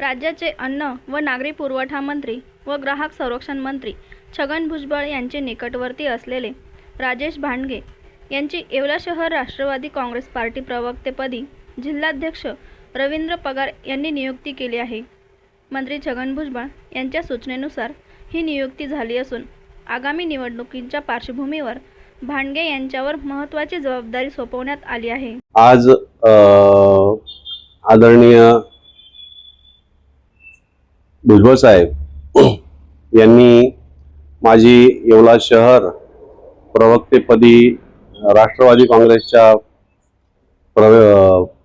राज्याचे अन्न व नागरी पुरवठा मंत्री व ग्राहक संरक्षण मंत्री छगन भुजबळ यांचे निकटवर्ती असलेले राजेश भांडगे यांची येवला शहर राष्ट्रवादी काँग्रेस पार्टी प्रवक्तेपदी जिल्हाध्यक्ष रवींद्र पगार यांनी नियुक्ती केली आहे. मंत्री छगन भुजबळ यांच्या सूचनेनुसार ही नियुक्ती झाली असून आगामी निवडणुकींच्या पार्श्वभूमीवर भांडगे यांच्यावर महत्त्वाची जबाबदारी सोपवण्यात आली आहे. आज आदरणीय भुजबळ साहेब यांनी माझी येवला शहर प्रवक्तेपदी राष्ट्रवादी काँग्रेसच्या प्र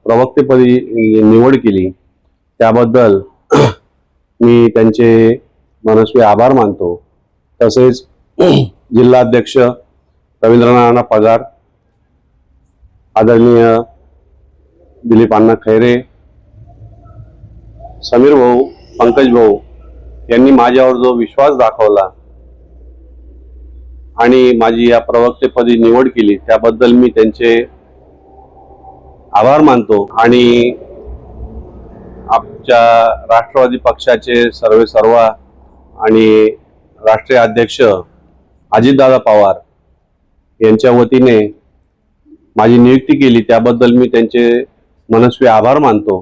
प्रवक्तेपदी निवड केली. त्याबद्दल मी त्यांचे मनस्वी आभार मानतो. तसेच जिल्हाध्यक्ष रवींद्रनाथ पगार आदरणीय दिलीप अण्णा खैरे समीर भाऊ पंकज भाऊ यांनी माझ्यावर जो विश्वास दाखवला आणि माझी या प्रवक्तेपदी निवड केली त्याबद्दल मी त्यांचे आभार मानतो आणि आमच्या राष्ट्रवादी पक्षाचे सर्वे सर्वा आणि राष्ट्रीय अध्यक्ष अजितदादा पवार यांच्या वतीने माझी नियुक्ती केली त्याबद्दल मी त्यांचे मनस्वी आभार मानतो.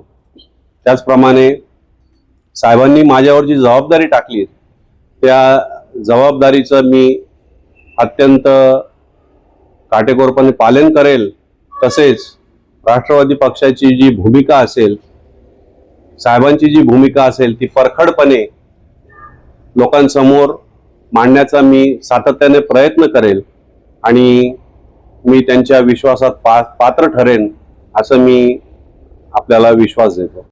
त्याचप्रमाणे साहेबांनी माझ्यावर जी जबाबदारी टाकली त्या जबाबदारीचं मी अत्यंत काटेकोरपणे पालन करेल. तसेच राष्ट्रवादी पक्षाची जी भूमिका असेल साहेबांची जी भूमिका असेल ती परखडपणे लोकांसमोर मांडण्याचा मी सातत्याने प्रयत्न करेल आणि मी त्यांच्या विश्वासात पा पात्र ठरेन असं मी आपल्याला विश्वास देतो.